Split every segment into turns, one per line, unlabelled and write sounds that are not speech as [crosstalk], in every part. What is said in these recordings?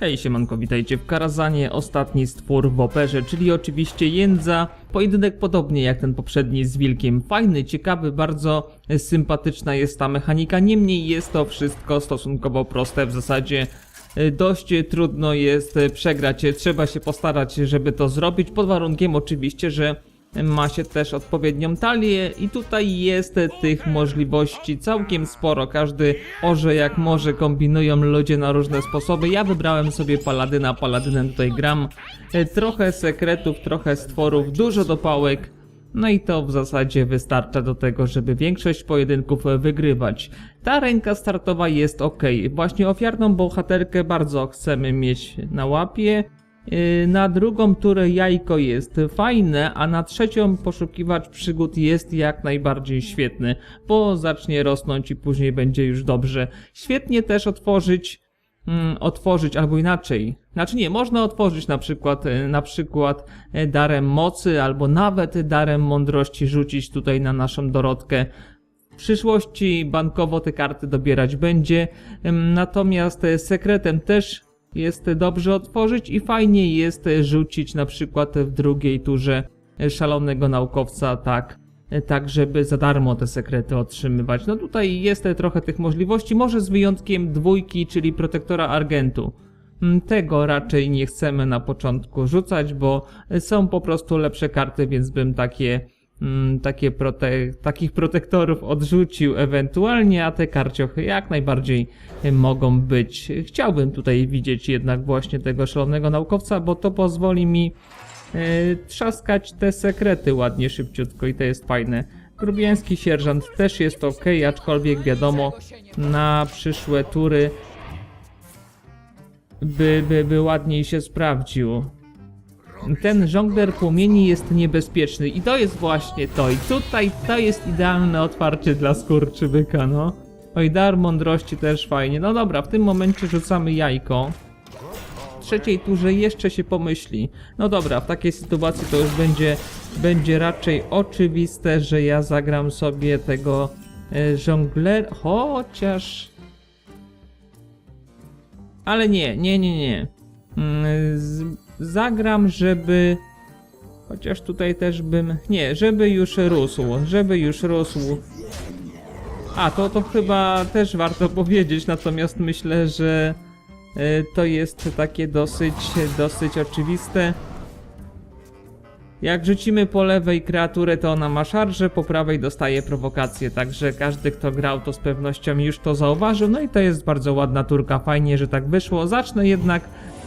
Hej siemanko, witajcie w Karazanie, ostatni stwór w operze, czyli oczywiście Jędza. Pojedynek podobnie jak ten poprzedni z Wilkiem. Fajny, ciekawy, bardzo sympatyczna jest ta mechanika, niemniej jest to wszystko stosunkowo proste w zasadzie. e, Dość trudno jest e, przegrać, trzeba się postarać, żeby to zrobić, pod warunkiem oczywiście, że ma się też odpowiednią talię i tutaj jest tych możliwości całkiem sporo. Każdy orze jak może kombinują ludzie na różne sposoby. Ja wybrałem sobie paladyna, paladynem tutaj gram. E, Trochę sekretów, trochę stworów, dużo dopałek. No i to w zasadzie wystarcza do tego, żeby większość pojedynków wygrywać. Ta ręka startowa jest ok. Właśnie ofiarną bohaterkę bardzo chcemy mieć na łapie. Yy, Na drugą turę jajko jest fajne, a na trzecią poszukiwacz przygód jest jak najbardziej świetny, bo zacznie rosnąć i później będzie już dobrze. Świetnie też otworzyć, mm, otworzyć albo inaczej. Znaczy nie, można otworzyć na przykład, e, na przykład e, darem mocy albo nawet darem mądrości rzucić tutaj na naszą Dorotkę. W przyszłości bankowo te karty dobierać będzie, natomiast sekretem też jest dobrze otworzyć i fajnie jest rzucić na przykład w drugiej turze szalonego naukowca tak, tak żeby za darmo te sekrety otrzymywać. No tutaj jest trochę tych możliwości, może z wyjątkiem dwójki, czyli protektora argentu. Mm, Tego raczej nie chcemy na początku rzucać, bo są po prostu lepsze karty, więc bym takie takie prote takich protektorów odrzucił ewentualnie, a te karciochy jak najbardziej mogą być. Chciałbym tutaj widzieć jednak właśnie tego szalonego naukowca, bo to pozwoli mi e, trzaskać te sekrety ładnie, szybciutko i to jest fajne. Grubiański sierżant też jest ok, aczkolwiek wiadomo, na przyszłe tury by, by, by ładniej się sprawdził. Ten żongler płomieni jest niebezpieczny i to jest właśnie to. I tutaj to jest idealne otwarcie dla skurczybyka, no. Oj, dar mądrości też fajnie. No dobra, w tym momencie rzucamy jajko. W trzeciej turze jeszcze się pomyśli. No dobra, w takiej sytuacji to już będzie, będzie raczej oczywiste, że ja zagram sobie tego e, żongler... Chociaż... Ale nie, nie, nie, nie. Mm, Z, zagram, żeby. Chociaż tutaj też bym. Nie, żeby już rósł. Żeby już rósł. A, to, to chyba też warto [laughs] powiedzieć, natomiast myślę, że e, to jest takie dosyć, dosyć oczywiste. Jak rzucimy po lewej kreaturę, to ona ma szarże, po prawej dostaje prowokację, także każdy kto grał to z pewnością już to zauważył, no i to jest bardzo ładna turka, fajnie, że tak wyszło. Zacznę jednak,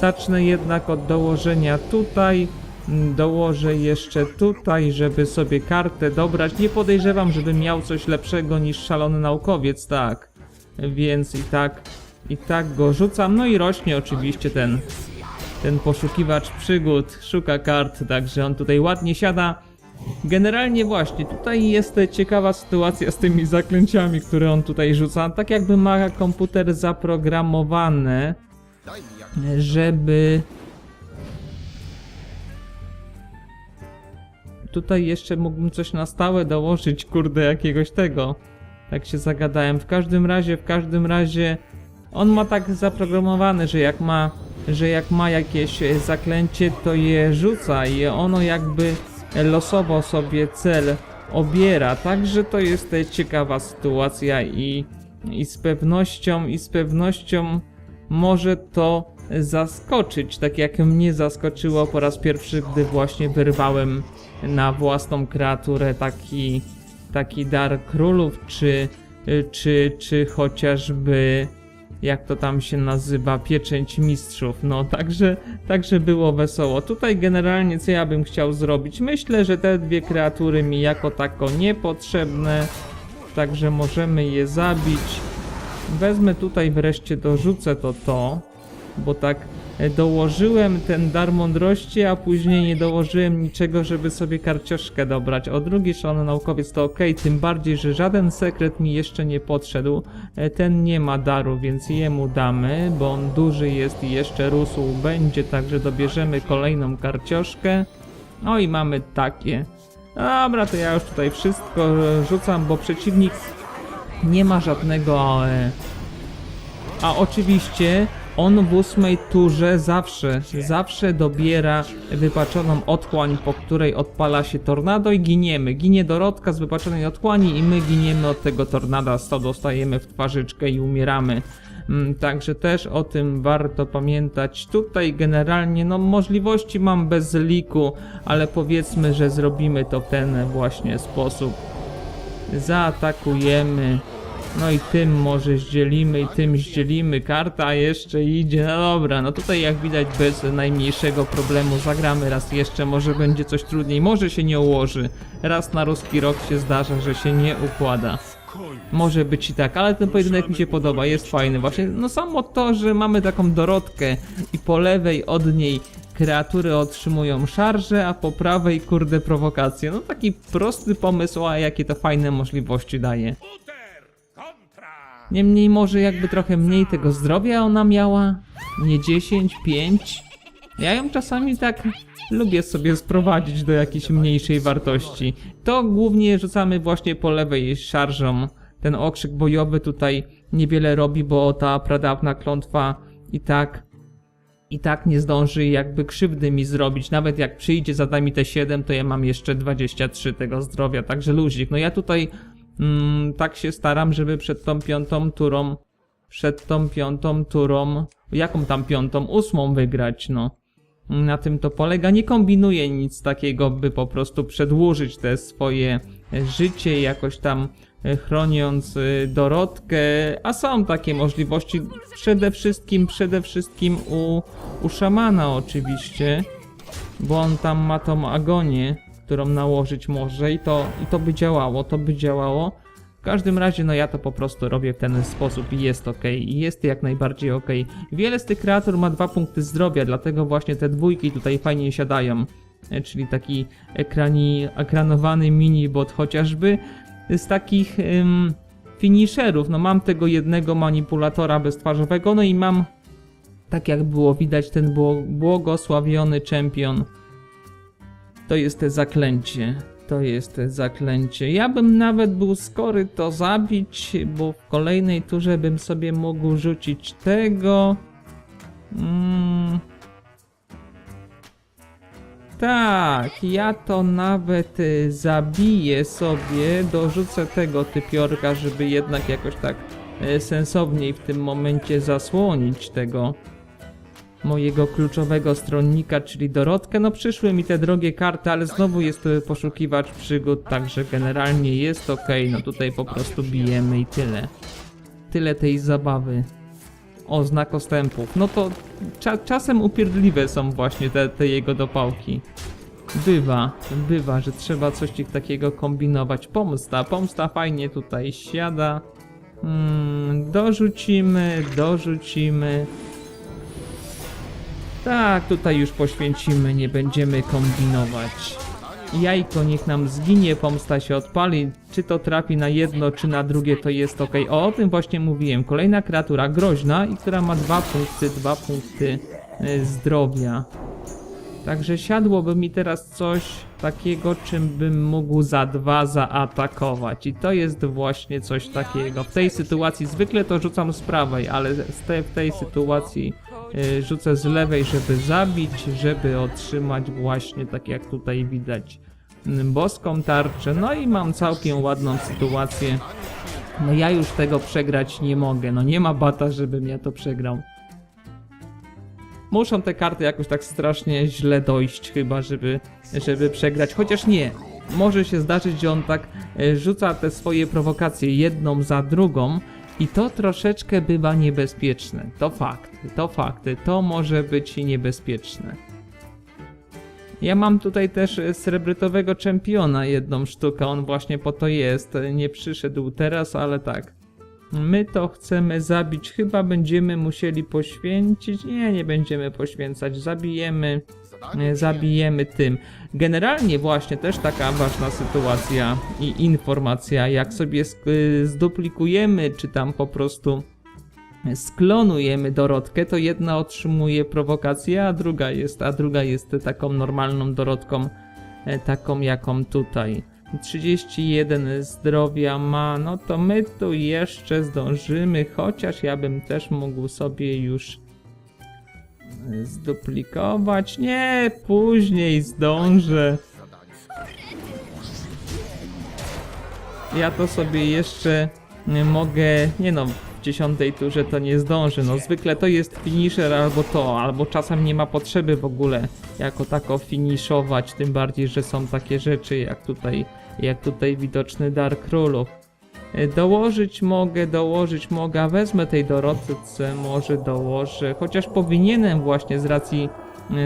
zacznę jednak od dołożenia tutaj, Mm, dołożę jeszcze tutaj, żeby sobie kartę dobrać. Nie podejrzewam, żebym miał coś lepszego niż szalony naukowiec, tak. Więc i tak, i tak go rzucam, no i rośnie oczywiście ten ten poszukiwacz przygód szuka kart, także on tutaj ładnie siada. Generalnie właśnie, tutaj jest ciekawa sytuacja z tymi zaklęciami, które on tutaj rzuca. Tak jakby ma komputer zaprogramowany, żeby... Tutaj jeszcze mógłbym coś na stałe dołożyć, kurde, jakiegoś tego. Tak się zagadałem. W każdym razie, w każdym razie... On ma tak zaprogramowane, że jak ma, że jak ma jakieś e, zaklęcie, to je rzuca i ono jakby losowo sobie cel obiera. Także to jest e, ciekawa sytuacja i, i z pewnością, i z pewnością może to zaskoczyć, tak jak mnie zaskoczyło po raz pierwszy, gdy właśnie wyrwałem na własną kreaturę taki, taki dar królów, czy, czy, czy chociażby jak to tam się nazywa, pieczęć mistrzów. No, także, także było wesoło. Tutaj generalnie co ja bym chciał zrobić? Myślę, że te dwie kreatury mi jako tako niepotrzebne, także możemy je zabić. Wezmę tutaj wreszcie, dorzucę to to, bo tak e, dołożyłem ten dar mądrości, a później nie dołożyłem niczego, żeby sobie karcioszkę dobrać. O drugi szalony naukowiec to ok, tym bardziej, że żaden sekret mi jeszcze nie podszedł. E, Ten nie ma daru, więc jemu damy, bo on duży jest i jeszcze rósł będzie, także dobierzemy kolejną karcioszkę. No i mamy takie. Dobra, to ja już tutaj wszystko rzucam, bo przeciwnik Nie ma żadnego e, a oczywiście on w ósmej turze zawsze, zawsze dobiera wypaczoną otchłań, po której odpala się tornado i giniemy. Ginie Dorotka z wypaczonej otchłani i my giniemy od tego tornada, to dostajemy w twarzyczkę i umieramy. Mm, Także też o tym warto pamiętać. Tutaj generalnie no możliwości mam bez liku, ale powiedzmy, że zrobimy to w ten właśnie sposób zaatakujemy. No i tym może zdzielimy i tym zdzielimy. Karta jeszcze idzie. No dobra, no tutaj jak widać bez najmniejszego problemu zagramy raz jeszcze. Może będzie coś trudniej, może się nie ułoży. Raz na ruski rok się zdarza, że się nie układa. Może być i tak, ale ten pojedynek mi się podoba, jest fajny. Właśnie, no samo to, że mamy taką Dorotkę i po lewej od niej kreatury otrzymują szarże, a po prawej kurde prowokacje. No taki prosty pomysł, a jakie to fajne możliwości daje. Niemniej może jakby trochę mniej tego zdrowia ona miała? Nie 10, 5? Ja ją czasami tak lubię sobie sprowadzić do jakiejś mniejszej wartości. To głównie rzucamy właśnie po lewej szarżą. Ten okrzyk bojowy tutaj niewiele robi, bo ta pradawna klątwa i tak i tak nie zdąży jakby krzywdy mi zrobić. Nawet jak przyjdzie, zada mi te 7, to ja mam jeszcze 23 tego zdrowia, także luzik. No ja tutaj mm, tak się staram, żeby przed tą piątą turą, przed tą piątą turą, jaką tam piątą, ósmą wygrać, no. Na tym to polega. Nie kombinuję nic takiego, by po prostu przedłużyć te swoje życie, jakoś tam chroniąc e, Dorotkę, a są takie możliwości przede wszystkim, przede wszystkim u, u szamana oczywiście, bo on tam ma tą agonię, którą nałożyć może i to, i to by działało, to by działało. W każdym razie, no ja to po prostu robię w ten sposób i jest ok, i jest jak najbardziej ok. Wiele z tych kreatur ma dwa punkty zdrowia, dlatego właśnie te dwójki tutaj fajnie siadają. E, Czyli taki ekrani, ekranowany minibot chociażby. Z takich ym, finisherów, no mam tego jednego manipulatora beztwarzowego, no i mam, tak jak było widać, ten bło- błogosławiony czempion. To jest te zaklęcie. To jest te zaklęcie. Ja bym nawet był skory to zabić, bo w kolejnej turze bym sobie mógł rzucić tego. Mm. Tak, ja to nawet y, zabiję sobie, dorzucę tego typiorka, żeby jednak jakoś tak y, sensowniej w tym momencie zasłonić tego mojego kluczowego stronnika, czyli Dorotkę. No przyszły mi te drogie karty, ale znowu jest to poszukiwacz przygód, także generalnie jest ok. No tutaj po prostu bijemy i tyle. Tyle tej zabawy. O, znak ostępów. No to cza czasem upierdliwe są właśnie te, te jego dopałki. Bywa, bywa, że trzeba coś takiego kombinować. Pomsta, pomsta fajnie tutaj siada. Mm, dorzucimy, dorzucimy. Tak, tutaj już poświęcimy, nie będziemy kombinować. Jajko niech nam zginie, pomsta się odpali. Czy to trafi na jedno, czy na drugie, to jest ok. O, o tym właśnie mówiłem. Kolejna kreatura groźna i która ma dwa punkty, dwa punkty y, zdrowia. Także siadłoby mi teraz coś takiego, czym bym mógł za dwa zaatakować. I to jest właśnie coś takiego. W tej sytuacji zwykle to rzucam z prawej, ale w tej sytuacji rzucę z lewej, żeby zabić, żeby otrzymać właśnie tak jak tutaj widać mm, boską tarczę. No i mam całkiem ładną sytuację. No ja już tego przegrać nie mogę. No nie ma bata, żebym ja to przegrał. Muszą te karty jakoś tak strasznie źle dojść chyba, żeby, żeby przegrać. Chociaż nie. Może się zdarzyć, że on tak e, rzuca te swoje prowokacje jedną za drugą i to troszeczkę bywa niebezpieczne. To fakt, to fakty, to może być niebezpieczne. Ja mam tutaj też srebrytowego czempiona jedną sztukę, on właśnie po to jest. Nie przyszedł teraz, ale tak. My to chcemy zabić. Chyba będziemy musieli poświęcić. Nie, nie będziemy poświęcać. Zabijemy. E, Zabijemy tym. Generalnie właśnie też taka ważna sytuacja i informacja, jak sobie y, zduplikujemy, czy tam po prostu sklonujemy Dorotkę, to jedna otrzymuje prowokację, a druga jest, a druga jest taką normalną Dorotką, e, taką jaką tutaj 31 zdrowia ma, no to my tu jeszcze zdążymy, chociaż ja bym też mógł sobie już zduplikować. Nie, później zdążę. Ja to sobie jeszcze y, mogę, nie no, w dziesiątej turze to nie zdążę, no zwykle to jest finisher albo to, albo czasem nie ma potrzeby w ogóle jako tako finiszować, tym bardziej, że są takie rzeczy jak tutaj, jak tutaj widoczny Dark Królów. Dołożyć mogę, dołożyć mogę, a wezmę tej Dorotce, może dołożę, chociaż powinienem właśnie z racji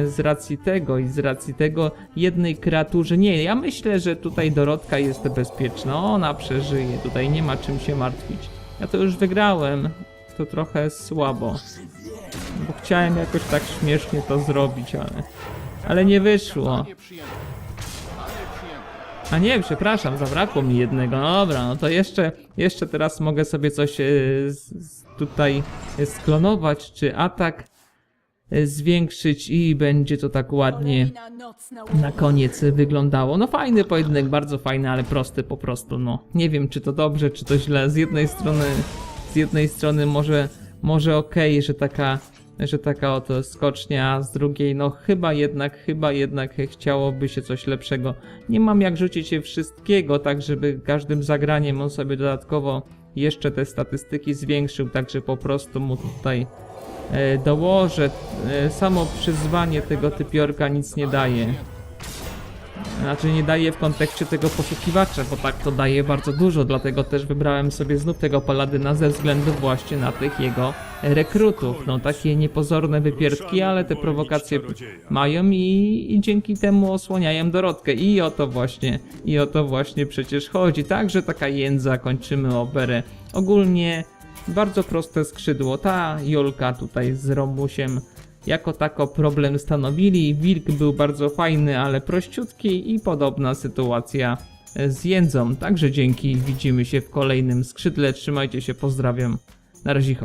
z racji tego i z racji tego jednej kreaturze. Nie, ja myślę, że tutaj Dorotka jest bezpieczna. Ona przeżyje, tutaj nie ma czym się martwić. Ja to już wygrałem. To trochę słabo. Bo chciałem jakoś tak śmiesznie to zrobić, ale. Ale nie wyszło. A nie, przepraszam, zabrakło mi jednego. Dobra, no to jeszcze, jeszcze teraz mogę sobie coś e, z, tutaj sklonować, czy atak e, zwiększyć i będzie to tak ładnie na koniec wyglądało. No fajny pojedynek, bardzo fajny, ale prosty po prostu, no. Nie wiem, czy to dobrze, czy to źle. Z jednej strony, z jednej strony może, może okej, że taka, że taka oto skocznia, a z drugiej, no chyba jednak, chyba jednak chciałoby się coś lepszego. Nie mam jak rzucić się wszystkiego, tak żeby każdym zagraniem on sobie dodatkowo jeszcze te statystyki zwiększył, także po prostu mu tutaj e, dołożę. E, samo przyzwanie tego typiorka nic nie daje. Znaczy nie daje w kontekście tego poszukiwacza, bo tak to daje bardzo dużo, dlatego też wybrałem sobie znów tego paladyna ze względu właśnie na tych jego rekrutów. No takie niepozorne wypierdki, ale te prowokacje mają i, i dzięki temu osłaniają Dorotkę. I o to właśnie, i o to właśnie przecież chodzi. Także taka jędza, kończymy operę. Ogólnie bardzo proste skrzydło. Ta Jolka tutaj z Romusiem jako tako problem stanowili. Wilk był bardzo fajny, ale prościutki i podobna sytuacja z jędzą. Także dzięki, widzimy się w kolejnym skrzydle. Trzymajcie się, pozdrawiam. Na razie.